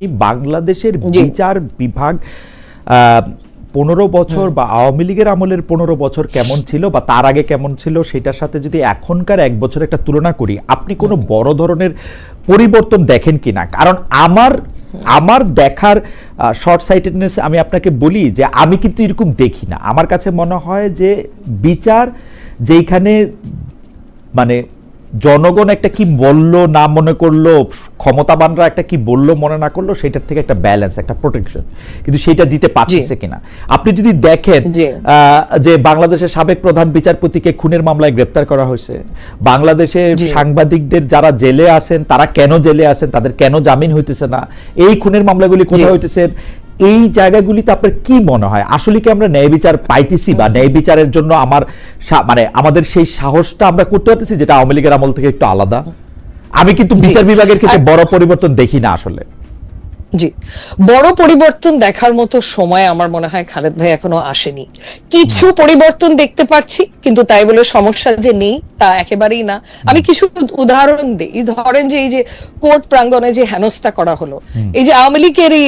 এই বাংলাদেশের বিচার বিভাগ পনেরো বছর বা আওয়ামী লীগের আমলের পনেরো বছর কেমন ছিল বা তার আগে কেমন ছিল সেটার সাথে যদি এখনকার এক বছর একটা তুলনা করি আপনি কোনো বড় ধরনের পরিবর্তন দেখেন কিনা কারণ আমার আমার দেখার শর্ট সাইটেডনেস আমি আপনাকে বলি যে আমি কিন্তু এরকম দেখি না। আমার কাছে মনে হয় যে বিচার যেইখানে মানে জনগণ একটা কি বলল না মনে করল ক্ষমতাবানরা একটা কি বলল মনে না করল সেটার থেকে একটা ব্যালেন্স একটা প্রোটেকশন কিন্তু সেটা দিতে পারছে কিনা? আপনি যদি দেখেন আহ, যে বাংলাদেশের সাবেক প্রধান বিচারপতিকে খুনের মামলায় গ্রেপ্তার করা হয়েছে বাংলাদেশে সাংবাদিকদের যারা জেলে আছেন তারা কেন জেলে আছেন তাদের কেন জামিন হইতেছে না? এই খুনের মামলাগুলি কোথায়। হইতেছে? এই জায়গাগুলিতে আপনার কি মনে হয়? আসলে কি আমরা ন্যায় বিচার পাইতেছি বা ন্যায় বিচারের জন্য আমার মানে আমাদের সেই সাহসটা আমরা করতে পারতেছি যেটা আওয়ামী লীগের আমল থেকে একটু আলাদা? আমি কিন্তু বিচার বিভাগের ক্ষেত্রে বড় পরিবর্তন দেখি না আসলে। জি। বড় পরিবর্তন দেখার মতো সময় আমার মনে হয় খালেদ ভাই এখনও আসেনি। কিছু পরিবর্তন দেখতে পাচ্ছি কিন্তু তাই বলে সমস্যা যে নেই তা একেবারেই না। আমি কিছু উদাহরণ দিই। ধরেন যে এই যে কোর্ট প্রাঙ্গণে যে হেনস্থা করা হলো এই যে আওয়ামী লীগের এই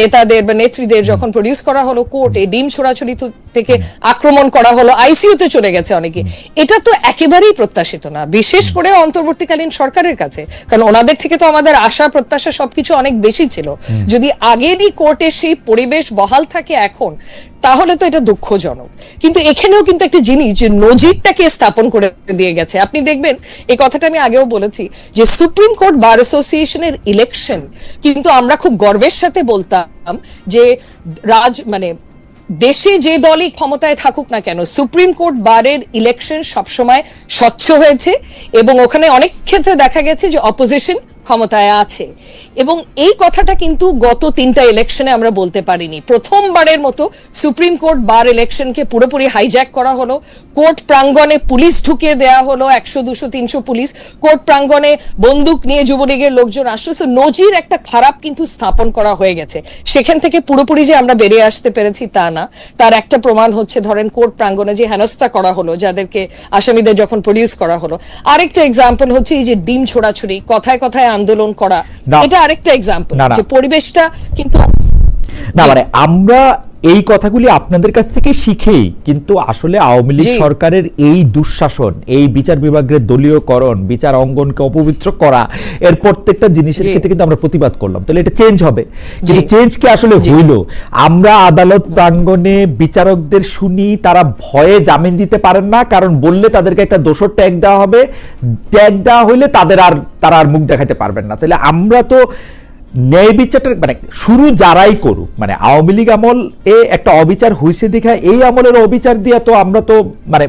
নেতাদের বা নেত্রীদের যখন প্রডিউস করা হলো কোর্টে ডিম ছোড়াছড়ি থেকে আক্রমণ করা হলো আইসিইউতে চলে গেছে অনেকে। এটা তো একেবারেই প্রত্যাশিত না। বিশেষ করে অন্তর্বর্তীকালীন সরকারের কাছে। কারণ ওনাদের থেকে তো আমাদের আশা প্রত্যাশা সবকিছু অনেক বেশি ছিল। যদি আগেরই কোর্টে সেই পরিবেশ বহাল থাকে এখন তাহলে তো এটা দুঃখজনক। কিন্তু এখানেও কিন্তু একটা জিনিস যে নজিরটাকে স্থাপন করে দিয়ে গেছে। আপনি দেখবেন এই কথাটা আমি আগেও বলেছি যে সুপ্রিম কোর্ট বার অ্যাসোসিয়েশনের ইলেকশন কিন্তু আমরা খুব গর্বের সাথে বলতাম যে রাজ মানে দেশে যে দলই ক্ষমতায় থাকুক না কেন সুপ্রিম কোর্ট বারের ইলেকশন সবসময় স্বচ্ছ হয়েছে এবং ওখানে অনেক ক্ষেত্রে দেখা গেছে যে অপোজিশন ক্ষমতায় আছে। এবং এই কথাটা কিন্তু গত তিনটা ইলেকশনে আমরা বলতে পারিনি। প্রথমবারের মতো সুপ্রিম কোর্ট বার ইলেকশনকে পুরোপুরি হাইজ্যাক করা হলো। কোর্ট প্রাঙ্গণে পুলিশ ঢুকিয়ে দেয়া হলো একশো দুশো তিনশো পুলিশ। কোর্ট প্রাঙ্গণে বন্দুক নিয়ে যুবলীগের লোকজন আসলো So, নজির একটা খারাপ কিন্তু স্থাপন করা হয়ে গেছে। সেখান থেকে পুরোপুরি যে আমরা বেরিয়ে আসতে পেরেছি তা না। তার একটা প্রমাণ হচ্ছে ধরেন কোর্ট প্রাঙ্গণে যে হেনস্থা করা হলো যাদেরকে আসামিদের যখন প্রডিউস করা হলো। আরেকটা এক্সাম্পল হচ্ছে এই যে ডিম ছোড়াছুড়ি কথায় কথায় আন্দোলন করা। এটা আরেকটা এক্সাম্পল পরিবেশটা কিন্তু না মানে আমরা এই কথাগুলি আপনাদের কাছ থেকে শিখেই কিন্তু আসলে আওয়ামী লীগ সরকারের এই দুঃশাসন এই বিচার বিভাগের দলীয়করণ বিচার অঙ্গনকে অপবিত্র করা এর প্রত্যেকটা জিনিসের ক্ষেত্রে কিন্তু আমরা প্রতিবাদ করলাম। তাহলে এটা চেঞ্জ হবে। কিন্তু চেঞ্জ কি আসলে। হইল? আমরা আদালত প্রাঙ্গণে বিচারকদের শুনি তারা ভয়ে জামিন দিতে পারেন না কারণ বললে তাদেরকে একটা দোষর ট্যাগ দেওয়া হবে। ট্যাগ দেওয়া হইলে তাদের আর তারা আর মুখ দেখাতে পারবেন না। তাহলে আমরা তো ন্যায় বিচারটা মানে শুরু যারাই করুক মানে আওয়ামী লীগ আমল এ একটা অবিচার হয়েছে দেখা এই আমলের অবিচার দিয়ে তো আমরা তো মানে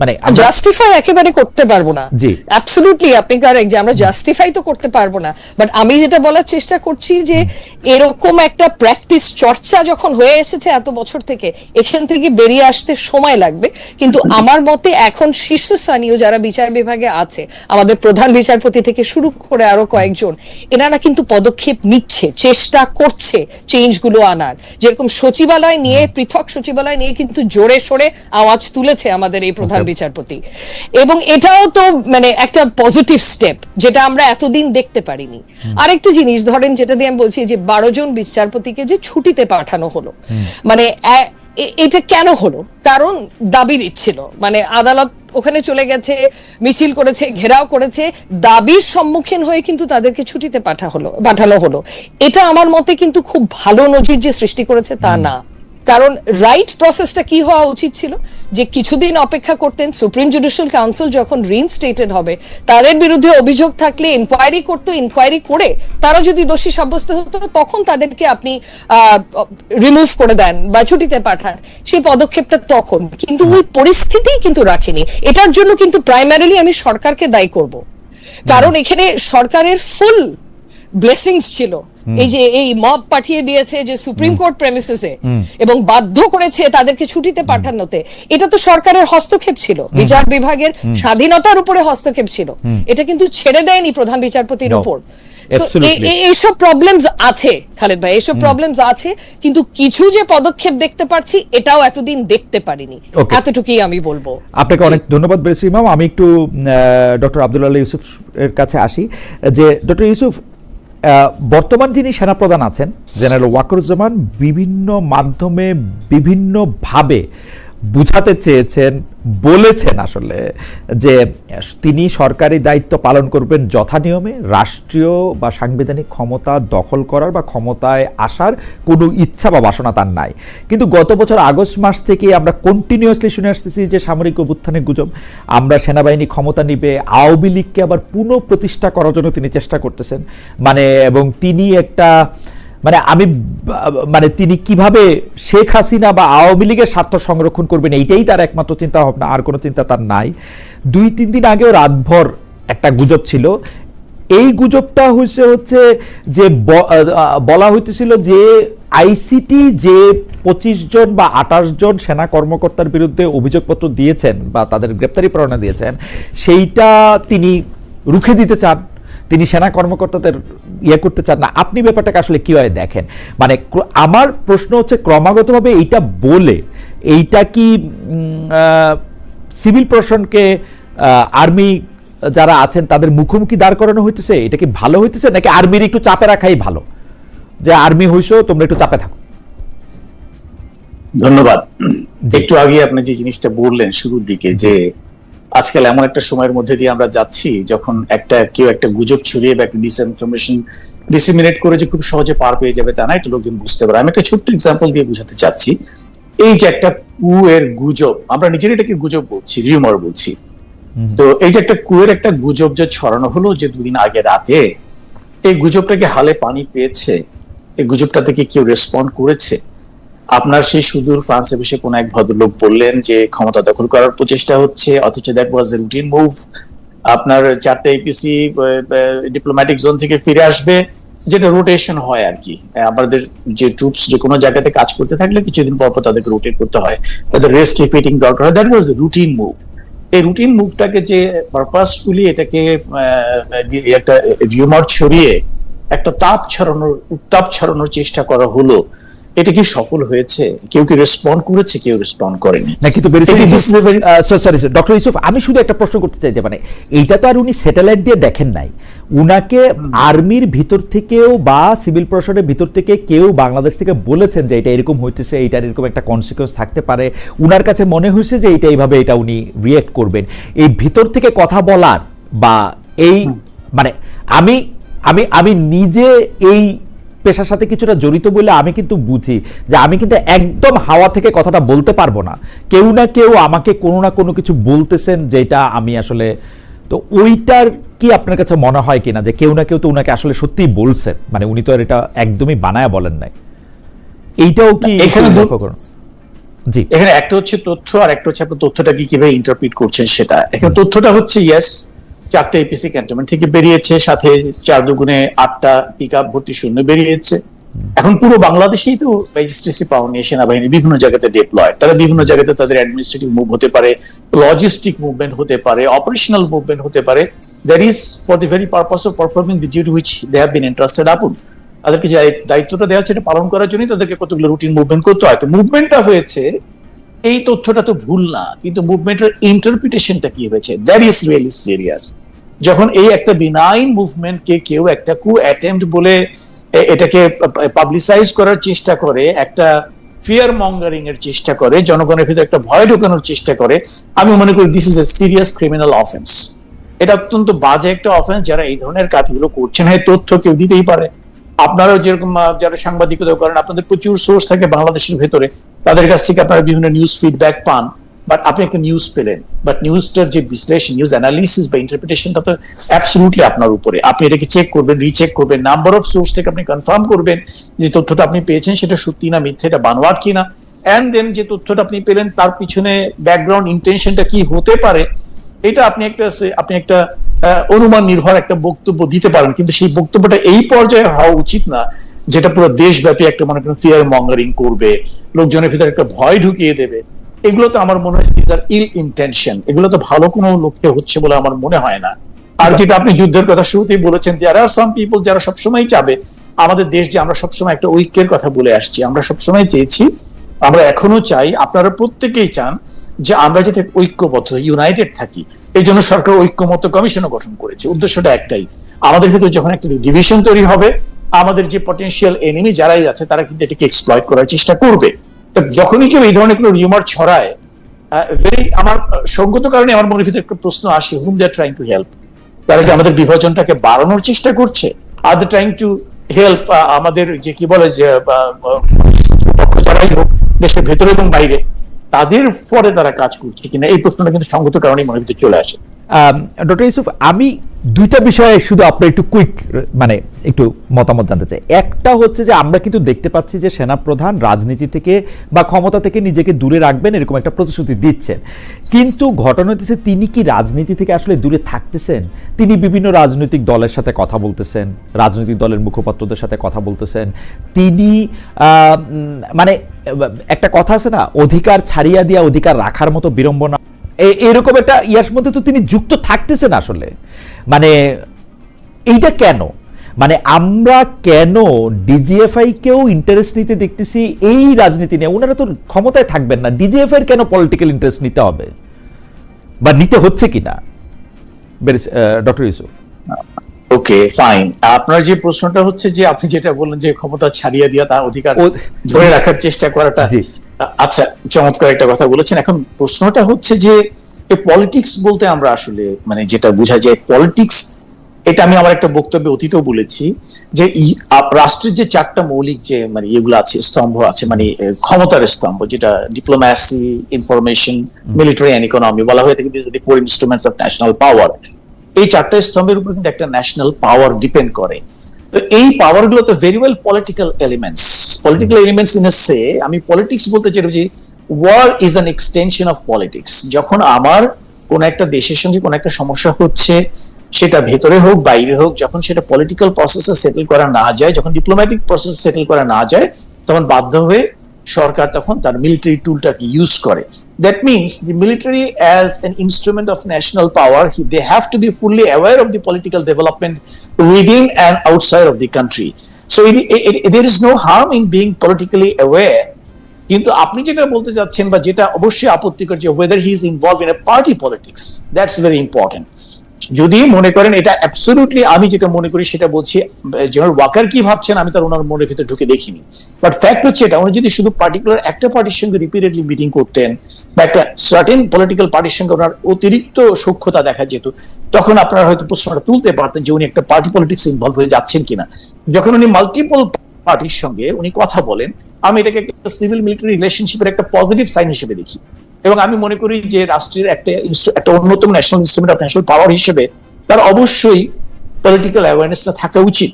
মানে জাস্টিফাই একেবারে করতে পারব না। জি। অ্যাবসলিউটলি আপনি কারেক্ট যে আমরা জাস্টিফাই তো করতে পারব না। বাট আমি যেটা বলার চেষ্টা করছি যে এরকম একটা প্র্যাকটিস চর্চা যখন হয়ে এসেছে এত বছর থেকে এখান থেকে বেরিয়ে আসতে সময় লাগবে। কিন্তু আমার মতে এখন শীর্ষস্থানীয় যারা বিচার বিভাগে আছে আমাদের প্রধান বিচারপতি থেকে শুরু করে আরও কয়েকজন এনারা কিন্তু পদক্ষেপ নিচ্ছে চেষ্টা করছে চেঞ্জগুলো আনার। যেরকম সচিবালয় নিয়ে পৃথক সচিবালয় নিয়ে কিন্তু জোরে সোরে আওয়াজ তুলেছে আমাদের এই প্রধান বিচারপতি। এবং এটাও তো মানে একটা পজিটিভ স্টেপ যেটা আমরা এতদিন দেখতে পারিনি। আরেকটা জিনিস ধরেন যেটা দিয়ে আমি বলছি যে বারো জন বিচারপতিকে যে ছুটিতে পাঠানো হলো মানে এটা কেন হলো? কারণ দাবি দিচ্ছিল মানে আদালত ওখানে চলে গেছে মিছিল করেছে ঘেরাও করেছে দাবির সম্মুখীন হয়ে কিন্তু তাদেরকে ছুটিতে পাঠা হলো পাঠানো হলো। এটা আমার মতে কিন্তু খুব ভালো নজির যে সৃষ্টি করেছে তা না। কারণ রাইট প্রসেসটা কি হওয়া উচিত ছিল? যে কিছুদিন অপেক্ষা করতেন সুপ্রিম জুডিশিয়াল কাউন্সিল যখন রিইনস্টেটেড হবে তাদের বিরুদ্ধে অভিযোগ থাকলে ইনকোয়ারি করতো ইনকোয়ারি করে তারা যদি দোষী সাব্যস্ত হতো তখন তাদেরকে আপনি রিমুভ করে দেন বা ছুটিতে পাঠান। সেই পদক্ষেপটা তখন। কিন্তু ওই পরিস্থিতি কিন্তু রাখেনি। এটার জন্য কিন্তু প্রাইমারিলি আমি সরকারকে দায়ী করব। কারণ এখানে সরকারের ফুল ব্লেসিংস ছিল। এই যে এই মব পাঠিয়ে দিয়েছে যে সুপ্রিম কোর্ট প্রেমিসেসে এবং বাধ্য করেছে তাদেরকে ছুটিতে পাঠানোতে। এটা তো সরকারের হস্তক্ষেপ ছিল। বিচার বিভাগের স্বাধীনতার উপরে হস্তক্ষেপ ছিল। এটা কিন্তু ছেড়ে দেয়নি প্রধান বিচারপতির উপর। এইসব প্রবলেমস আছে খালেদ ভাই। এইসব প্রবলেমস আছে কিন্তু কিছু যে পদক্ষেপ দেখতে পারছি এটাও এতদিন দেখতে পারিনি. এতটুকুই আমি বলব। আপনাকে অনেক ধন্যবাদ ইমাম আমি একটু ডক্টর আব্দুল্লাহ ইউসুফ এর কাছে আসি। যে ডক্টর ইউসুফ বর্তমান যিনি সেনাপ্রধান আছেন জেনারেল ওয়াকরুজ্জামান বিভিন্ন মাধ্যমে বিভিন্নভাবে বুঝাতে চেয়েছেন, বলেছেন আসলে যে তিনি সরকারি দায়িত্ব পালন করবেন যথানিয়মে রাষ্ট্রীয় বা সাংবিধানিক ক্ষমতা দখল করার বা ক্ষমতায় আসার কোনো ইচ্ছা বা বাসনা তার নাই। কিন্তু গত বছর আগস্ট মাস থেকে আমরা কন্টিনিউয়াসলি শুনে আসতেছি যে সামরিক অভ্যুত্থানের গুজব, আমরা সেনাবাহিনী ক্ষমতা নিবে, আওয়ামী লীগকে আবার পুনঃ প্রতিষ্ঠা করার জন্য তিনি চেষ্টা করতেছেন। মানে এবং তিনি একটা মানে আমি মানে তিনি কীভাবে শেখ হাসিনা বা আওয়ামী লীগের স্বার্থ সংরক্ষণ করবেন, এইটাই তার একমাত্র চিন্তা ভাবনা আর কোনো চিন্তা তার নাই। দুই, তিন দিন আগেও রাতভর একটা গুজব ছিল। এই গুজবটা হয়েছে হচ্ছে যে বলা হইতেছিল যে আইসিটি যে পঁচিশ জন বা আঠাশ জন সেনা কর্মকর্তার বিরুদ্ধে অভিযোগপত্র দিয়েছেন বা তাদের গ্রেপ্তারি পরোয়ানা দিয়েছেন, সেইটা তিনি রুখে দিতে চান। তিনি সেনা কর্মকর্তাদের ইয়ে করতে চান না। আপনি ব্যাপারটাকে আসলে কীভাবে দেখেন? মানে আমার প্রশ্ন হচ্ছে ক্রমাগতভাবে এইটা বলে এইটা কি সিভিল প্রশাসনকে আর্মি যারা আছেন তাদের মুখোমুখি দাঁড় করানো হইতেছে? এটা কি ভালো হইতেছে? নাকি আর্মির একটু চাপে রাখাই ভালো? যে আর্মি হইছো তোমরা একটু চাপে থাকো। ধন্যবাদ। একটু আগে আপনি যে জিনিসটা বললেন শুরুর দিকে যে আজকাল এমন একটা সময়ের মধ্যে দিয়ে আমরা যাচ্ছি যখন একটা কেউ একটা গুজব ছড়িয়ে বা একটা ডিসইনফরমেশন ডিসিমিনেট করে যে খুব সহজে পার পেয়ে যাবে তা না এটা লোকজন বুঝতে পারে। আমি একটা ছোট্ট এক্সাম্পল দিয়ে বুঝাতে চাচ্ছি। এই যে একটা কুয়ের গুজব আমরা নিজের এটাকে গুজব বলছি রিউমার বলছি। তো এই যে একটা কুয়ের একটা গুজব যে ছড়ানো হলো যে দুদিন আগে রাতে এই গুজবটাকে হালে পানি পেয়েছে? এই গুজবটা থেকে কেউ রেসপন্ড করেছে? আপনার সেই সুদূর ফ্রান্সে বসে কোন এক ভদ্রলোক বললেন যে ক্ষমতা দখল করার প্রচেষ্টা হচ্ছে, অথচ that was a routine move আপনার চারটে এপিসি ডিপ্লোম্যাটিক জোন থেকে ফিরে আসবে, যেটা রোটেশন হয় আর কি। আমাদের যে ট্রুপস যে কোনো জায়গাতে কাজ করতে থাকলে কিছুদিন পর পর তাদেরকে রোটেট করতে হয়। তাদের রেস্ট রিফিটিং দরকার হয় দ্যাট ওয়াজ রুটিন মুভ এই রুটিন মুভটাকে যে পারপাসফুলি এটাকে একটা রিউমার ছড়িয়ে একটা তাপ ছড়ানোর, উত্তাপ ছড়ানোর চেষ্টা করা হলো এটা কি সফল হয়েছে? কেউ কি রেসপন্ড করেছে? কেউ রেসপন্ড করেনি। না কিন্তু এটি সরি ডক্টর ইউসুফ আমি শুধু একটা প্রশ্ন করতে চাই যে মানে এইটা তো আর উনি স্যাটেলাইট দিয়ে দেখেন নাই। উনাকে আর্মির ভিতর থেকেও বা সিভিল প্রশাসনের ভিতর থেকে কেউ বাংলাদেশ থেকে বলেছেন যে এটা এরকম হইতেছে এইটার এরকম একটা কনসিকুয়েন্স থাকতে পারে। উনার কাছে মনে হয়েছে যে এটা এইভাবে এটা উনি রিয়েক্ট করবেন। এই ভিতর থেকে কথা বলার বা এই মানে আমি আমি আমি নিজে এই পেশার সাথে কিছুটা জড়িত বলে আমি কিন্তু বুঝি যে আমি কিন্তু একদম হাওয়া থেকে কথাটা বলতে পারব না। কেউ না কেউ আমাকে কোনো না কোনো কিছু বলতেছেন যেটা আমি আসলে তো ওইটার কি আপনার কাছে মনে হয় কিনা যে কেউ না কেউ তো উনাকে আসলে সত্যিই বলছেন? মানে উনি তো আর এটা একদমই বানায় বলেন নাই। এইটাও কি এখানে জি। এখানে একটা হচ্ছে তথ্য আর একটা হচ্ছে আপনি তথ্যটাকে কীভাবে ইন্টারপ্রিট করছেন সেটা। এখানে তথ্যটা হচ্ছে ইয়েস চারটে এপিসি ক্যান্টনমেন্ট থেকে বেরিয়েছে, সাথে চার দুগুণে আটটা পিক আপ ভর্তি শূন্য বেরিয়েছে। এখন পুরো বাংলাদেশেই তো রেজিস্ট্রেসি পাওয়া নিয়ে সেনাবাহিনী, বিভিন্ন জায়গাতে ডিপ্লয় তারা বিভিন্ন জায়গাতে তাদের অ্যাডমিনিস্ট্রেটিভ মুভ হতে পারে লজিস্টিক মুভমেন্ট হতে পারে অপারেশনাল মুভমেন্ট হতে পারে। That is for the very purpose of performing the duty which they have been interested আপন তাদেরকে যে দায়িত্বটা দেওয়া হচ্ছে এটা পালন করার জন্যই তাদেরকে কতগুলো রুটিন মুভমেন্ট করতে হয়। তো মুভমেন্টটা হয়েছে এই তথ্যটা তো ভুল না, কিন্তু মুভমেন্টের ইন্টারপ্রিটেশনটা কি হয়েছে? দ্যাট ইজ রিয়েলি সিরিয়াস যখন এই একটা বিনাইন মুভমেন্টকে কেউ একটা কু অ্যাটেম্প বলে এটাকে পাবলিসাইজ করার চেষ্টা করে, একটা ফিয়ার মঙ্গারিং এর চেষ্টা করে, জনগণের ভিতরে একটা ভয় ঢোকানোর চেষ্টা করে, আমি মনে করি this is a serious criminal offence এটা অত্যন্ত বাজে একটা অফেন্স যারা এই ধরনের কাজগুলো করছেন হ্যাঁ তথ্য কেউ দিতেই পারে। আপনারাও যেরকম যারা সাংবাদিকতা করেন, আপনাদের প্রচুর সোর্স থাকে বাংলাদেশের ভেতরে। তাদের কাছ থেকে আপনারা বিভিন্ন নিউজ ফিডব্যাক পান। বাট আপনি একটা নিউজ পেলেন। বাট নিউজটার যে বিশ্লেষণ নিউজ অ্যানালিসিস বা ইন্টারপ্রিটেশনটা তো অ্যাবসলুটলি আপনার উপরে। আপনি এটাকে চেক করবেন রিচেক করবেন নাম্বার অফ সোর্স থেকে আপনি কনফার্ম করবেন যে তথ্যটা আপনি পেয়েছেন, সেটা সত্যি না মিথ্যে, এটা বানোয়াট কিনা। অ্যান্ড দেন যে তথ্যটা আপনি পেলেন, তার পিছনে ব্যাকগ্রাউন্ড ইন্টেনশনটা কি হতে পারে এটা আপনি একটা আপনি একটা অনুমান নির্ভর একটা বক্তব্য দিতে পারেন কিন্তু সেই বক্তব্যটা এই পর্যায়ে হওয়া উচিত না, যেটা পুরো দেশব্যাপী একটা মনে করেন ফিয়ার মঙ্গারিং করবে, লোকজনের ভিতরে একটা ভয় ঢুকিয়ে দেবে। এগুলো তো আমার মনে হয় দিস আর ইল ইন্টেনশন এগুলো তো ভালো কোনো লক্ষ্যে হচ্ছে বলে আমার মনে হয় না। আর যেটা আপনি যুদ্ধের কথা শুরুতেই বলেছেন আর সাম পিপল যারা সবসময় চাবে, আমাদের দেশ যে আমরা সবসময় একটা ঐক্যের কথা বলে আসছি, আমরা সবসময় চেয়েছি, আমরা এখনও চাই, আপনারা প্রত্যেকেই চান যে আমরা যাতে ঐক্যবদ্ধ ইউনাইটেড থাকি, এই জন্য সরকার ঐক্যমত কমিশনও গঠন করেছে। উদ্দেশ্যটা একটাই। আমাদের ভিতরে যখন একটা ডিভিশন তৈরি হবে, আমাদের যে পটেনশিয়াল এনিমি যারাই আছে, তারা কিন্তু এটাকে এক্সপ্লয়েট করার চেষ্টা করবে। যখনই কেউ এই ধরনের কোনো রিউমার ছড়ায় ভেরি আমার সঙ্গত কারণে আমার মনের ভিতরে একটা প্রশ্ন আসে hmm they trying to help তারা কি আমাদের বিভাজনটাকে বাড়ানোর চেষ্টা করছে? আর ট্রাইং টু হেল্প আমাদের যে কি বলে যে যারাই হোক, দেশের ভেতরে এবং বাইরে? তাদের পরে তারা কাজ করছে কিনা, এই প্রশ্নটা কিন্তু সঙ্গত কারণে মনে ভিতরে চলে আসে। ডক্টর ইউসুফ আমি দুইটা বিষয়ে শুধু আপনার একটু কুইক মানে একটু মতামত জানতে চাই। একটা হচ্ছে যে আমরা কিন্তু দেখতে পাচ্ছি যে সেনাপ্রধান রাজনীতি থেকে বা ক্ষমতা থেকে নিজেকে দূরে রাখবেন এরকম একটা প্রতিশ্রুতি দিচ্ছেন। কিন্তু ঘটনা হচ্ছে তিনি কি রাজনীতি থেকে আসলে দূরে থাকতেছেন? তিনি বিভিন্ন রাজনৈতিক দলের সাথে কথা বলতেছেন, রাজনৈতিক দলের মুখপাত্রদের সাথে কথা বলতেছেন। তিনি মানে একটা কথা আছে না, অধিকার ছাড়িয়া দিয়া অধিকার রাখার মতো বিড়ম্বনা এরকম একটা ইয়ার মধ্যে তো তিনি যুক্ত থাকতেছেন আসলে। মানে এইটা কেন? মানে আমরা কেন ডিজিএফআই কেও ইন্টারেস্ট নিতে দেখতেছি এই রাজনীতি নিয়ে? ওনারা তো ক্ষমতায় থাকবেন না। ডিজিএফআই কেন পলিটিক্যাল ইন্টারেস্ট নিতে হবে? বা নিতে হচ্ছে কিনা? ডক্টর ইউসুফ। Okay fine. আপনার যে প্রশ্নটা হচ্ছে যে আপনি যেটা বললেন যে ক্ষমতা ছাড়িয়ে দিয়া তা অধিকার ধরে রাখার চেষ্টা করাটা। আচ্ছা চমৎকার একটা কথা বলেছেন। এখন প্রশ্নটা হচ্ছে যে পলিটিক্স বলতে আমরা আসলে মানে যেটা বোঝা যায় পলিটিক্স এটা আমি আমার একটা বক্তব্যে অতীতও বলেছি যে রাষ্ট্রের যে চারটা মৌলিক যে মানে এগুলো আছে, স্তম্ভ আছে মানে ক্ষমতার স্তম্ভ, যেটা diplomacy information military and economy বলা হয়ে থাকে ইনস্ট্রুমেন্টস অফ ন্যাশনাল পাওয়ার এই চারটা স্তম্ভের উপর কিন্তু একটা ন্যাশনাল পাওয়ার ডিপেন্ড করে। তো এই পাওয়ারগুলো তো very well political elements political elements in a সে আমি পলিটিক্স বলতে যেটা বুঝি war is an extension of politics যখন আমার কোন একটা দেশের সঙ্গে কোন একটা সমস্যা হচ্ছে সেটা ভেতরে হোক বাইরে হোক যখন সেটা পলিটিক্যাল প্রসেসে সেটেল করা না যায় যখন ডিপ্লোম্যাটিক প্রসেস সেটেল করা না যায় তখন বাধ্য হয়ে সরকার তখন তার মিলিটারি টুলটাকে ইউজ করে। That means the military as an instrument of national power he- they have to be fully aware of the political development within and outside of the country so it, it, it- there is no harm in being politically aware কিন্তু আপনি যেটা বলতে যাচ্ছেন বা যেটা অবশ্যই আপত্তিকর যে whether he is involve in a party politics that's very important যদি মনে করেন এটা অ্যাবসলিউটলি আমি যেটা মনে করি সেটা বলছি জেনারেল ওয়াকার কি ভাবছেন আমি তার ওনার মনের ভিতরে ঢুকে দেখিনি। বাট ফ্যাক্ট হচ্ছে এটা, উনি যদি শুধু পার্টিকুলার একটা পার্টির সঙ্গে রিপিটেডলি মিটিং করতেন বা একটা সার্টেন পলিটিক্যাল পার্টির সঙ্গে ওনার অতিরিক্ত সূক্ষ্মতা দেখা যেত, তখন আপনারা হয়তো প্রশ্নটা তুলতে পারতেন যে উনি একটা পার্টি পলিটিক্স ইনভলভ হয়ে যাচ্ছেন কিনা। যখন উনি মাল্টিপল পার্টির সঙ্গে উনি কথা বলেন, আমি এটাকে একটা সিভিল মিলিটারি রিলেশনশিপের একটা পজিটিভ সাইন হিসেবে দেখি। এবং আমি মনে করি যে রাষ্ট্রের একটা একটা অন্যতম national instrument of national power হিসেবে তার অবশ্যই পলিটিক্যাল অ্যাওয়ারনেসটা থাকা উচিত।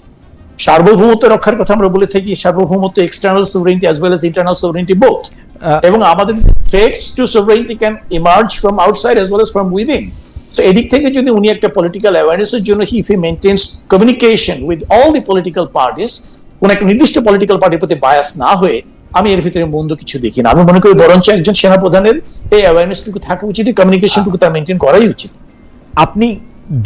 সার্বভৌমত্ব রক্ষার কথা আমরা বলে থাকি সার্বভৌমত্ব external sovereignty as well as internal sovereignty both এবং আমাদের threats to sovereignty can emerge from outside as well as from within তো এদিক থেকে যদি উনি একটা পলিটিক্যাল অ্যাওয়ারনেসের জন্য he he maintains communication with all the political parties কোন একটা নির্দিষ্ট পলিটিক্যাল পার্টির প্রতি বায়াস না হয়ে আমি এর ভিতরে মন্দ কিছু দেখি না। আমি মনে করি বরঞ্চ একজন সেনাপ্রধানের এই অ্যাওয়ারনেসটুকু থাকা উচিত কমিউনিকেশনটুকু তার মেনটেন করাই উচিত। আপনি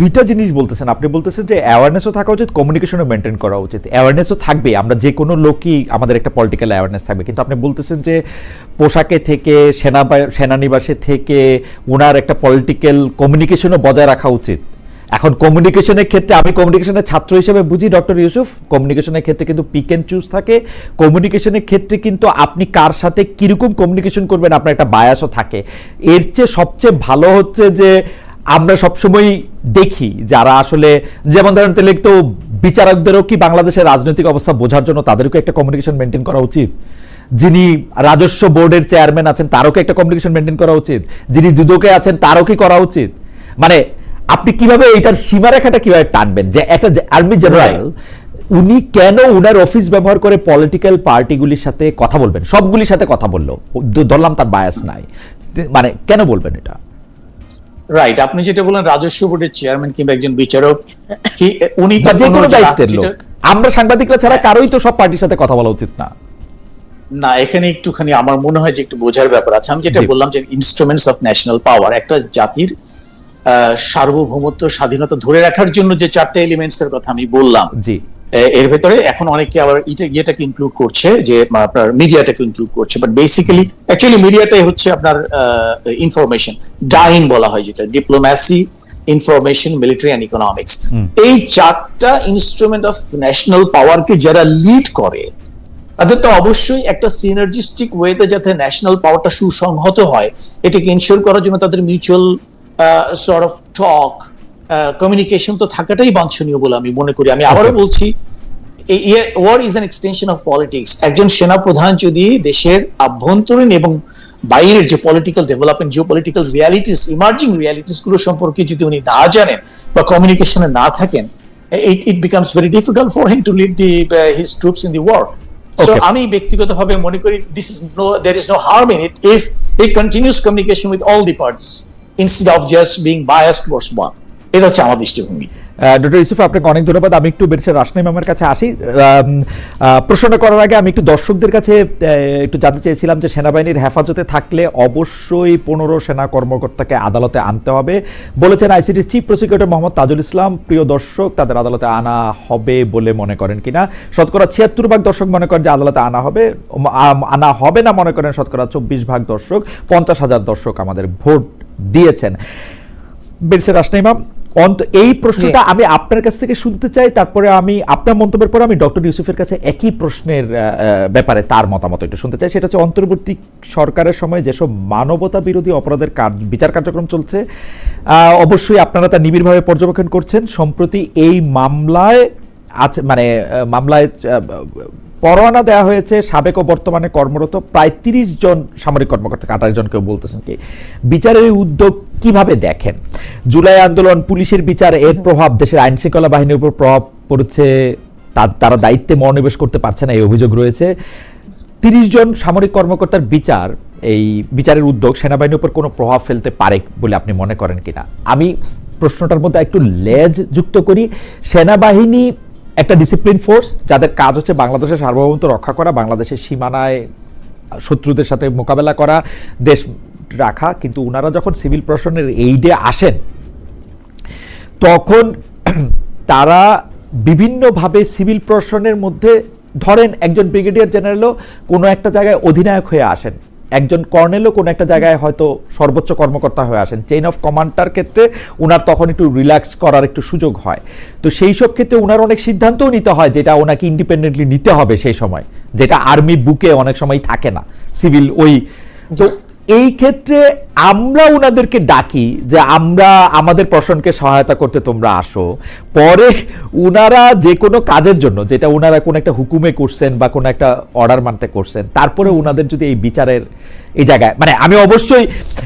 দুইটা জিনিস বলতেছেন। আপনি বলতেছেন যে অ্যাওয়ারনেসও থাকা উচিত কমিউনিকেশনও মেনটেন করা উচিত। অ্যাওয়ারনেসও থাকবে আমরা যে কোনো লোকই আমাদের একটা পলিটিক্যাল অ্যাওয়ারনেস থাকবে। কিন্তু আপনি বলতেছেন যে পোশাকে থেকে সেনা সেনানিবাসে থেকে ওনার একটা পলিটিক্যাল কমিউনিকেশনও বজায় রাখা উচিত। এখন কমিউনিকেশনের ক্ষেত্রে আমি কমিউনিকেশনের ছাত্র হিসেবে বুঝি ডক্টর ইউসুফ কমিউনিকেশনের ক্ষেত্রে কিন্তু পিক অ্যান্ড চুজ থাকে। কমিউনিকেশনের ক্ষেত্রে কিন্তু আপনি কার সাথে কীরকম কমিউনিকেশন করবেন, আপনার একটা বায়াসও থাকে। এর চেয়ে সবচেয়ে ভালো হচ্ছে যে আমরা সবসময় দেখি যারা আসলে, যেমন ধরেন তাহলে তো বিচারকদেরও কি বাংলাদেশের রাজনৈতিক অবস্থা বোঝার জন্য তাদেরকে একটা কমিউনিকেশন মেনটেন করা উচিত? যিনি রাজস্ব বোর্ডের চেয়ারম্যান আছেন, তারও কি একটা কমিউনিকেশন মেনটেন করা উচিত? যিনি দুদকে আছেন, তারও কি করা উচিত? মানে আপনি কীভাবে এইটার সীমারেখাটা কীভাবে টানবেন? যে একটা আর্মি জেনারেল উনি কেন উনার অফিস ব্যবহার করে পলিটিক্যাল পার্টিগুলির সাথে কথা বলবেন? সবগুলির সাথে কথা বলল। ধরলাম তার বায়াস নাই। মানে কেন বলবেন এটা? রাইট আপনি যেটা বলেন রাজস্ব বোর্ডের চেয়ারম্যান কিংবা একজন বিচারক কি উনি তো যে কোনো দায়িত্বের লোক। আমরা সাংবাদিকরা ছাড়া কারোই তো সব পার্টির সাথে কথা বলা উচিত না। না এখানে একটুখানি আমার মনে হয় যে একটু বোঝার ব্যাপার আছে। আমি যেটা বললাম যে ইনস্ট্রুমেন্টস অফ ন্যাশনাল পাওয়ার একটা জাতির সার্বভৌমত্ব স্বাধীনতা ধরে রাখার জন্য যে চারটে এলিমেন্টস এর কথা আমি বললাম জি। এর ভেতরে এখন অনেকে আবার এটা ইয়েটাকে ইনক্লুড করছে যে আপনার মিডিয়াটাকে ইনক্লুড করছে। বাট বেসিক্যালি অ্যাকচুয়ালি মিডিয়াটাই হচ্ছে আপনার ইনফরমেশন ডাইন বলা হয় যেটা diplomacy information military and economics এই চারটা ইনস্ট্রুমেন্ট অফ ন্যাশনাল পাওয়ারকে যারা লিড করে তাদের তো অবশ্যই একটা সিনার্জিস্টিক ওয়েতে যাতে ন্যাশনাল পাওয়ারটা সুসংহত হয় এটাকে ইনশিওর করার জন্য তাদের mutual sort of talk communication তো থাকাটাই বাঞ্ছনীয় বলে আমি মনে করি আমি আবারও বলছি war is an extension of politics একজন সেনা প্রধান যদি দেশের আভ্যন্তরীণ এবং বাইরের যে political development geopolitical realities emerging রিয়ালিটিসগুলো সম্পর্কে যদি উনি না জানেন বা কমিউনিকেশনে না থাকেন becomes very difficult for him to lead the uh, his troops in the war. So Okay. আমি ব্যক্তিগতভাবে মনে করি this is no there is no harm in it if he continues communication with all the parties instead of just being biased towards one. এটা হচ্ছে আমার দৃষ্টিভঙ্গি। Doctor Yusuf, আপনাকে অনেক ধন্যবাদ। আমি একটু বেরসে রাসনাই মামার কাছে আসি। প্রশ্নটা করার আগে আমি একটু দর্শকদের কাছে একটু জানতে চেয়েছিলাম যে সেনাবাহিনীর হেফাজতে থাকলে অবশ্যই পনেরো সেনা কর্মকর্তাকে আদালতে আনতে হবে। বলেছেন আইসিটির চিফ প্রসিকিউটর মোহাম্মদ তাজুল ইসলাম, প্রিয় দর্শক, তাদের আদালতে আনা হবে বলে মনে করেন কিনা? শতকরা ছিয়াত্তর ভাগ দর্শক মনে করেন যে আদালতে আনা হবে আনা হবে না মনে করেন শতকরা চব্বিশ ভাগ দর্শক, পঞ্চাশ হাজার দর্শক আমাদের ভোট দিয়েছেন। বেরসে রাসনা ইমাম অন্ত এই প্রশ্নটা আমি আপনার কাছ থেকে শুনতে চাই তারপরে আমি আপনার মন্তব্যের পরে আমি ডক্টর ইউসুফের কাছে একই প্রশ্নের ব্যাপারে তার মতামত একটু শুনতে চাই। সেটা হচ্ছে অন্তর্বর্তী সরকারের সময় যেসব মানবতা বিরোধী অপরাধের বিচার কার্যক্রম চলছে আহ, অবশ্যই আপনারা তা নিবিড়ভাবে পর্যবেক্ষণ করছেন। সম্প্রতি এই মামলায় আছে মানে মামলায় পরোয়ানা দেওয়া হয়েছে সাবেক ও বর্তমানে কর্মরত প্রায় তিরিশ জন সামরিক কর্মকর্তা আঠাশ জন কেউ বলতেছেন কি বিচারের উদ্যোগ কীভাবে দেখেন? জুলাই আন্দোলন পুলিশের বিচার এর প্রভাব দেশের আইন শৃঙ্খলা বাহিনীর উপর প্রভাব পড়ছে তারা দায়িত্বে মনোনিবেশ করতে পারছে না এই অভিযোগ রয়েছে। তিরিশ জন সামরিক কর্মকর্তার বিচার এই বিচারের উদ্যোগ সেনাবাহিনীর উপর কোনো প্রভাব ফেলতে পারে বলে আপনি মনে করেন কিনা? আমি প্রশ্নটার মধ্যে একটু লেজ যুক্ত করি সেনাবাহিনী একটা ডিসিপ্লিন ফোর্স যাদের কাজ হচ্ছে বাংলাদেশের সার্বভৌমত্ব রক্ষা করা, বাংলাদেশের সীমানায় শত্রুদের সাথে মোকাবেলা করা, দেশ রাখা। কিন্তু ওনারা যখন সিভিল প্রশাসনের এইডে আসেন, তখন তারা বিভিন্নভাবে সিভিল প্রশাসনের মধ্যে ধরেন একজন ব্রিগেডিয়ার জেনারেলও কোনো একটা জায়গায় অধিনায়ক হয়ে আসেন। একজন কর্নেলও কোনো একটা জায়গায় হয়তো সর্বোচ্চ কর্মকর্তা হয়ে আসেন। চেইন অফ কমান্ডার ক্ষেত্রে ওনার তখন একটু রিল্যাক্স করার একটু সুযোগ হয়। তো সেই সব ক্ষেত্রে ওনার অনেক সিদ্ধান্তও নিতে হয় যেটা ওনাকে ইন্ডিপেন্ডেন্টলি নিতে হবে সেই সময়। যেটা আর্মি বুকে অনেক সময় থাকে না। সিভিল ওই তো এই ক্ষেত্রে আমরা ওনাদেরকে ডাকি যে আমরা আমাদের প্রশ্নকে সহায়তা করতে তোমরা আসো। পরে ওনারা যে কোনো কাজের জন্য, যেটা ওনারা কোনো একটা হুকুমে করছেন বা কোনো একটা অর্ডার মানতে করছেন, তারপরে ওনাদের যদি এই বিচারের এই জায়গায় মানে আমি অবশ্যই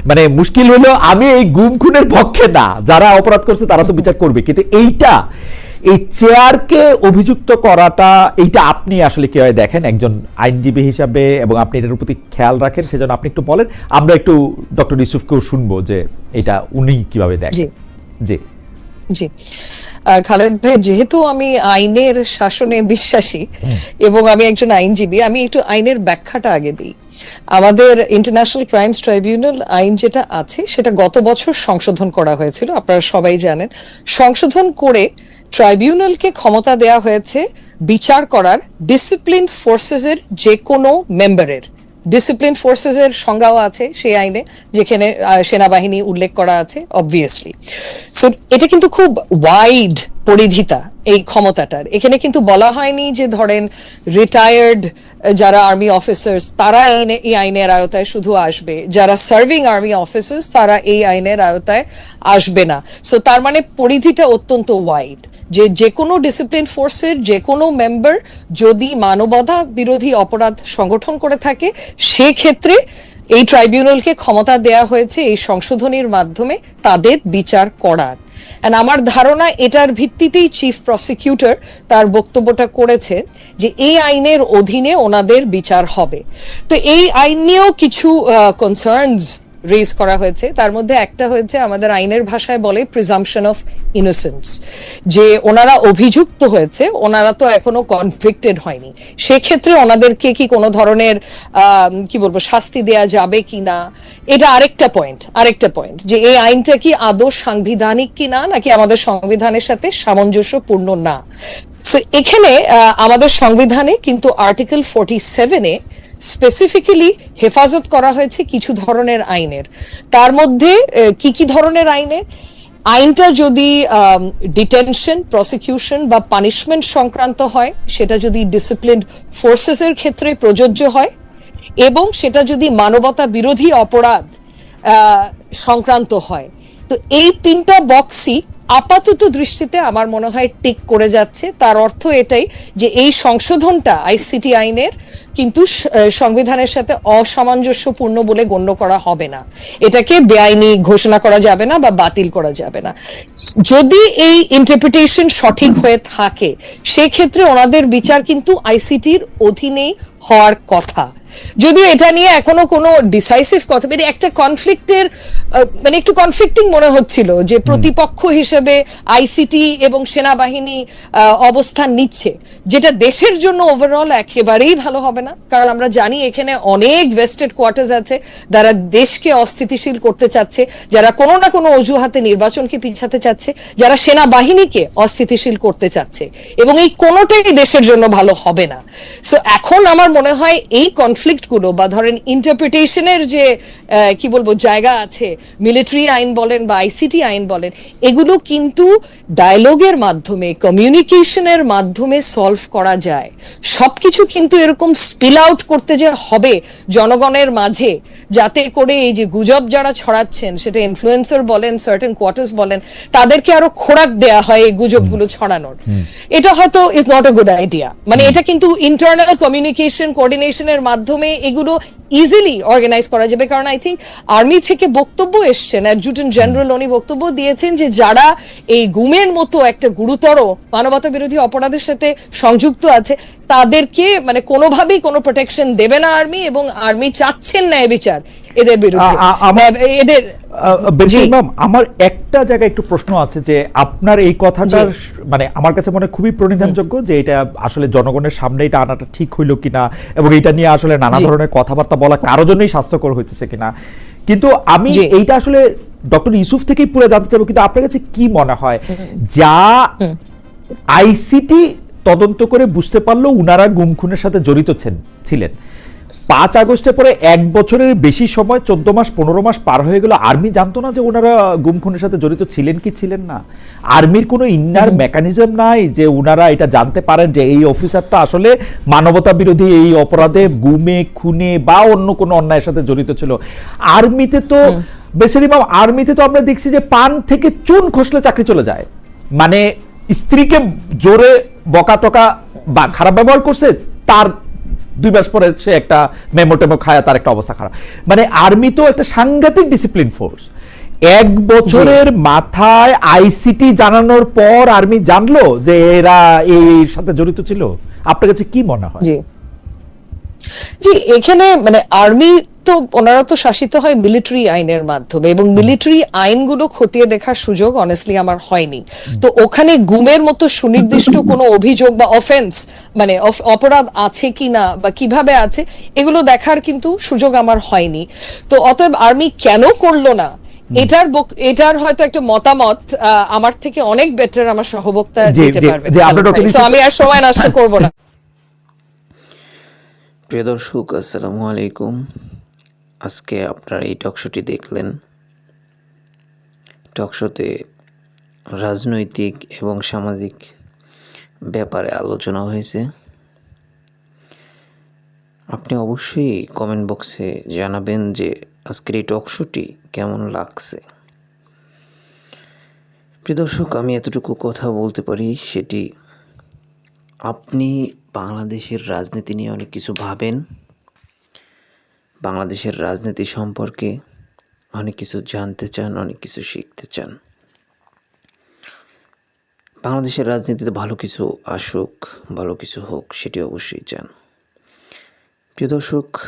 মানে মুশকিল হলো আমি এই গুম খুনের পক্ষে না। যারা অপরাধ করছে তারা তো বিচার করবে। কিন্তু এইটা এই চেয়ারকে অভিযুক্ত করাটা এইটা আপনি আসলে কীভাবে দেখেন? একজন আইনজীবী হিসাবে এবং আপনি এটার প্রতি খেয়াল রাখেন সেজন্য আপনি একটু বলেন। আমরা একটু ডক্টর ইউসুফকেও শুনব যে এটা উনি কীভাবে। দেখেন। জি। জি। খালেদ ভাই যেহেতু আমি আইনের শাসনে বিশ্বাসী এবং আমি একজন আইনজীবী আমি একটু আইনের ব্যাখ্যাটা আগে দিই। আমাদের ইন্টারন্যাশনাল ক্রাইমস ট্রাইব্যুনাল আইন যেটা আছে সেটা গত বছর সংশোধন করা হয়েছিল আপনারা সবাই জানেন। সংশোধন করে ট্রাইব্যুনালকে ক্ষমতা দেয়া হয়েছে বিচার করার ডিসিপ্লিন ফোর্সেসের যে কোনো মেম্বারের ডিসিপ্লিন ফোর্সেস এর সংজ্ঞাও আছে সেই আইনে, যেখানে সেনাবাহিনী উল্লেখ করা আছে অবভিয়াসলি সো এটা কিন্তু খুব ওয়াইড পরিধিতা, এই ক্ষমতাটার। এখানে কিন্তু বলা হয়নি যে ধরেন রিটায়ার্ড যারা আর্মি অফিসার্স তারা এই আইনের আওতায় শুধু আসবে। যারা সার্ভিং আর্মি অফিসার্স তারা এই আইনের আয়তায় আসবে না। সো তার মানে পরিধিটা অত্যন্ত ওয়াইড যে যে কোনো ডিসিপ্লিন ফোর্সের যে কোনো মেম্বার যদি মানবতা বিরোধী অপরাধ সংগঠন করে থাকে, সেক্ষেত্রে এই ট্রাইব্যুনালকে ক্ষমতা দেয়া হয়েছে এই সংশোধনীর মাধ্যমে তাদের বিচার করার। And আমার ধারণা এটার ভিত্তিতেই চিফ প্রসিকিউটর তার বক্তব্যটা করেছে যে এই আইনের অধীনে ওনাদের বিচার হবে। তো এই আইন নিয়েও কিছু কনসার্নস রেজ করা হয়েছে। তার মধ্যে একটা হয়েছে, আমাদের আইনের ভাষায় বলে প্রিজাম্পশন অফ ইনোসেন্স যে ওনারা অভিযুক্ত হয়েছে, ওনারা তো এখনও কনভিক্টেড হয়নি। সেক্ষেত্রে ওনাদেরকে কি কোনো ধরনের কি বলব, শাস্তি দেয়া যাবে কিনা? এটা আরেকটা পয়েন্ট আরেকটা পয়েন্ট যে এই আইনটা কি আদৌ সাংবিধানিক কি না নাকি আমাদের সংবিধানের সাথে সামঞ্জস্যপূর্ণ না? সো এখানে আমাদের সংবিধানে কিন্তু আর্টিকেল ফোর্টি সেভেনে স্পেসিফিক্যালি হেফাজত করা হয়েছে কিছু ধরনের আইনের। তার মধ্যে কি কি ধরনের আইনে? আইনটা যদি ডিটেনশন প্রসিকিউশন বা পানিশমেন্ট সংক্রান্ত হয়, সেটা যদি ডিসিপ্লিন ফোর্সেসের ক্ষেত্রে প্রযোজ্য হয়, এবং সেটা যদি মানবতা বিরোধী অপরাধ সংক্রান্ত হয়। তো এই তিনটা বক্সই আপাতত দৃষ্টিতে আমার মনে হয় টিক করে যাচ্ছে। তার অর্থ এটাই যে এই সংশোধনটা আইসিটি আইনের কিন্তু সংবিধানের সাথে অসামঞ্জস্যপূর্ণ বলে গণ্য করা হবে না। এটাকে বেআইনি ঘোষণা করা যাবে না বা বাতিল করা যাবে না। যদি এই ইন্টারপ্রিটেশন সঠিক হয়ে থাকে, সেক্ষেত্রে ওনাদের বিচার কিন্তু আইসিটির অধীনেই হওয়ার কথা। যদিও এটা নিয়ে এখনও কোনো ডিসাইসিভ কথা মানে একটা কনফ্লিক্টের মানে একটু কনফ্লিক্টিং মনে হচ্ছিল যে প্রতিপক্ষ হিসেবে আইসিটি এবং সেনাবাহিনী অবস্থান নিচ্ছে যেটা দেশের জন্য ওভারঅল একেবারেই ভালো হবে না। কারণ আমরা জানি এখানে অনেক ভেস্টেড কোয়ার্টার্স আছে যারা দেশকে অস্থিতিশীল করতে চাচ্ছে যারা কোনো না কোনো অজুহাতে নির্বাচনকে পিছাতে চাচ্ছে যারা সেনাবাহিনীকে অস্থিতিশীল করতে চাচ্ছে এবং এই কোনোটাই দেশের জন্য ভালো হবে না। সো এখন আমার মনে হয় এই কনফ্লিক্ট গুলো বা ধরেন ইন্টারপ্রিটেশনের যে কি বলব জায়গা আছে মিলিটারি আইন বলেন বা আইসিটি আইন বলেন এগুলো কিন্তু ডায়লগের মাধ্যমে কমিউনিকেশনের মাধ্যমে সলভ করা যায়। সবকিছু কিন্তু এরকম স্পিল আউট করতে যে হবে জনগণের মাঝে যাতে করে এই যে গুজব যারা ছড়াচ্ছেন সেটা ইনফ্লুয়েন্সার বলেন সার্টেন কোয়ার্টার্স বলেন তাদেরকে আরও খোরাক দেয়া হয় এই গুজবগুলো ছড়ানোর। এটা হয়তো is not a good idea মানে এটা কিন্তু ইন্টারনাল কমিউনিকেশন কোঅর্ডিনেশনের মাধ্যমে এগুলো ইজিলি অর্গানাইজ করা যাবে। কারণ আই থিঙ্ক আর্মি থেকে বক্তব্য এসছেন অ্যাডজুটেন্ট জেনারেল উনি বক্তব্য দিয়েছেন যে যারা এই গুমের মতো একটা গুরুতর মানবতা বিরোধী অপরাধের সাথে সংযুক্ত আছে, তাদেরকে মানে কোনোভাবেই কোনো প্রোটেকশন দেবে না আর্মি এবং আর্মি চাচ্ছেন ন্যায় বিচার। এদের বিরুদ্ধে। এদের আমার একটা জায়গায় একটু প্রশ্ন আছে যে আপনার এই কথাটার মানে আমার কাছে মনে খুবই প্রণিধানযোগ্য যে এটা আসলে জনগণের সামনে এটা আনাটা ঠিক হইল কিনা এবং এটা নিয়ে আসলে নানা ধরনের কথাবার্তা বলা কারও জন্যই স্বাস্থ্যকর হইতেছে কিনা। কিন্তু আমি। এইটা আসলে ডক্টর ইউসুফ থেকেই পুরো জানতে চাইব কিন্তু আপনার কাছে কি মনে হয়? যা আইসিটি তদন্ত করে বুঝতে পারল উনারা গুম খুনের সাথে জড়িত ছিলেন। পাঁচ আগস্টের পরে এক বছরের বেশি সময় চোদ্দ মাস পনেরো মাস পার হয়ে গেল। আর্মি জানতো না যে ওনারা গুম খুনের সাথে জড়িত ছিলেন কি ছিলেন না? আর্মির কোনো ইন্নার মেকানিজম নাই যে ওনারা এটা জানতে পারেন যে এই অফিসারটা আসলে মানবতা বিরোধী এই অপরাধে গুমে খুনে বা অন্য কোনো অন্যায়ের সাথে জড়িত ছিল। আর্মিতে তো বেশির ইমাম আর্মিতে তো আমরা দেখছি যে পান থেকে চুন খসলে চাকরি চলে যায়। মানে স্ত্রীকে জোরে বকা টকা বা খারাপ ব্যবহার করছে তার দুই মাস পরে সে একটা মেমো টেমো খায় তার একটা অবস্থা খারাপ। মানে আর্মি তো একটা সাংঘাতিক ডিসিপ্লিন ফোর্স এক বছরের মাথায় আইসিটি জানানোর পর আর্মি জানলো যে এরা এই এর সাথে জড়িত ছিল। আপনার কাছে কি মনে হয়? জি এখানে মানে আর্মি তো ওনারা তো শাসিত হয় মিলিটারি আইনের মাধ্যমে এবং মিলিটারি আইনগুলো খতিয়ে দেখার সুযোগ অনেস্টলি আমার হয়নি। তো ওখানে গুমের মতো সুনির্দিষ্ট কোনো অভিযোগ বা অফেন্স মানে অপরাধ আছে কি না বা কীভাবে আছে এগুলো দেখার কিন্তু সুযোগ আমার হয়নি। তো অতএব আর্মি কেন করল না? এটার এটার হয়তো একটা মতামত আমার থেকে অনেক বেটার আমার সহবক্তা দিতে পারবে আমি আর সময় নষ্ট করব না। প্রিয় দর্শক, আসসালামু আলাইকুম। আজকে আপনারা এই টকশোটি দেখলেন। টকশোতে রাজনৈতিক এবং সামাজিক ব্যাপারে আলোচনা হয়েছে। আপনি অবশ্যই কমেন্ট বক্সে জানাবেন যে আজকের এই টকশোটি কেমন লাগছে। প্রিয় দর্শক, আমি এতটুকু কথা বলতে পারি, সেটি আপনি বাংলাদেশের রাজনীতি নিয়ে অনেক কিছু ভাবেন, বাংলাদেশের রাজনীতি সম্পর্কে অনেক কিছু জানতে চান, অনেক কিছু শিখতে চান। বাংলাদেশের রাজনীতিতে ভালো কিছু আসুক, ভালো কিছু হোক, সেটি অবশ্যই চান। প্রিয় দর্শক,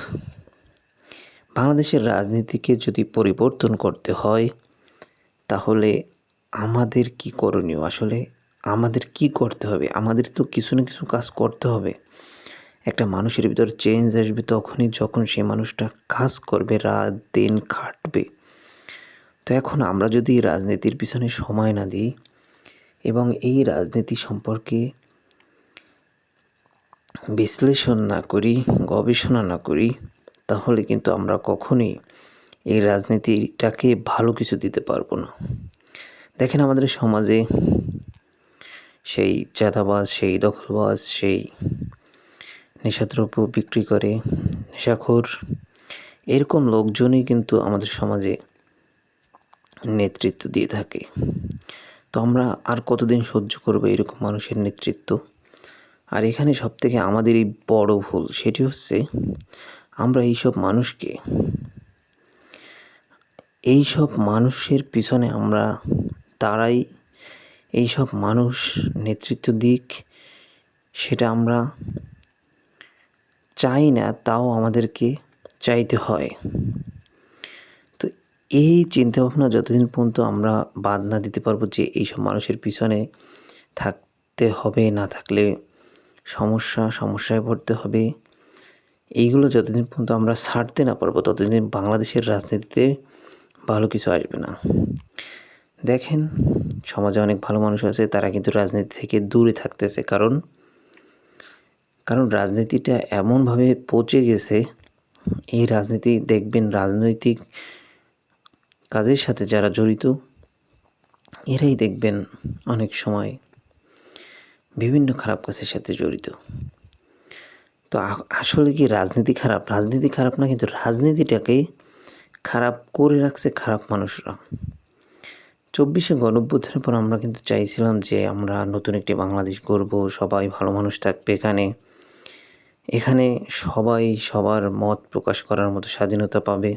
বাংলাদেশের রাজনীতিকে যদি পরিবর্তন করতে হয়, তাহলে আমাদের কি করণীয়? আসলে আমাদের কি করতে হবে? আমাদের তো কিছু না কিছু কাজ করতে হবে। একটা মানুষের ভিতর চেঞ্জ আসবে তখনই যখন সে মানুষটা কাজ করবে, রাত দিন খাটবে। তো এখন আমরা যদি রাজনীতির পিছনে সময় না দিই এবং এই রাজনীতি সম্পর্কে বিশ্লেষণ না করি, গবেষণা না করি, তাহলে কিন্তু আমরা কখনোই এই রাজনীতিটাকে ভালো কিছু দিতে পারব না। দেখেন আমাদের সমাজে সেই চাঁদাবাজ, সেই দখলবাজ, সেই নেশাদ্রব্য বিক্রি করে নেশাখোর, এরকম লোকজনই কিন্তু আমাদের সমাজে নেতৃত্ব দিয়ে থাকে। তো আমরা আর কতদিন সহ্য করব এরকম মানুষের নেতৃত্ব? আর এখানে সব থেকে আমাদের এই বড় ভুল সেটি হচ্ছে আমরা এইসব মানুষকে, এইসব মানুষের পিছনে আমরা তারাই এইসব মানুষ নেতৃত্ব দিক, সেটা আমরা চাই না, তাও আমাদেরকে চাইতে হয়। তো এই চিন্তাভাবনা যতদিন পর্যন্ত আমরা বাদ না দিতে পারব যে এইসব মানুষের পিছনে থাকতে হবে, না থাকলে সমস্যা সমস্যায় পড়তে হবে, এইগুলো যতদিন পর্যন্ত আমরা ছাড়তে না পারব, ততদিন বাংলাদেশের রাজনীতিতে ভালো কিছু আসবে না। দেখেন, সমাজে অনেক ভালো মানুষ আছে, তারা কিন্তু রাজনীতি থেকে দূরে থাকতেছে। কারণ কারণ রাজনীতিটা এমনভাবে পচে গেছে, এই রাজনীতি দেখবেন, রাজনৈতিক কাজের সাথে যারা জড়িত, এরাই দেখবেন অনেক সময় বিভিন্ন খারাপ কাজের সাথে জড়িত। তো আসলে কি রাজনীতি খারাপ? রাজনীতি খারাপ না, কিন্তু রাজনীতিটাকে খারাপ করে রাখছে খারাপ মানুষরা। চব্বিশে গণঅভ্যুত্থানের পর আমরা কিন্তু চাইছিলাম যে আমরা নতুন একটি বাংলাদেশ গড়ব, সবাই ভালো মানুষ থাকবে এখানে। এখানে সবাই সবার মত প্রকাশ করার মতো স্বাধীনতা পাবে।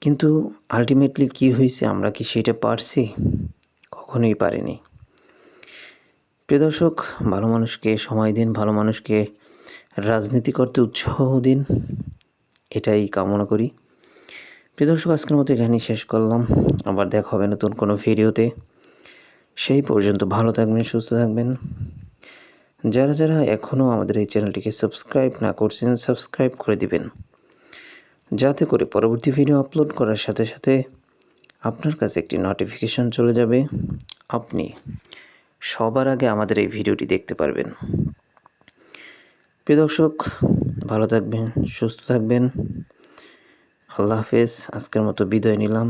কিন্তু আলটিমেটলি কি হয়েছে, আমরা কি সেটা পারছি? কখনোই পারিনি। প্রিয় দর্শক, ভালো মানুষকে, সময় দিন, ভালো মানুষকে, রাজনীতি করতে উৎসাহ দিন, এটাই কামনা করি। প্রিয় দর্শক, আজকের মতো এখানেই শেষ করলাম। আবার দেখা হবে নতুন কোনো ভিডিওতে। সেই পর্যন্ত ভালো থাকবেন, সুস্থ থাকবেন। যারা যারা এখনও আমাদের এই চ্যানেলটিকে সাবস্ক্রাইব না করছেন, সাবস্ক্রাইব করে দিবেন। যাতে করে পরবর্তী ভিডিও আপলোড করার সাথে সাথে আপনার কাছে একটি নোটিফিকেশন চলে যাবে। আপনি সবার আগে আমাদের এই ভিডিওটি দেখতে পারবেন। প্রিয় দর্শক, ভালো থাকবেন, সুস্থ থাকবেন। আল্লাহ হাফেজ আজকের মতো বিদায় নিলাম।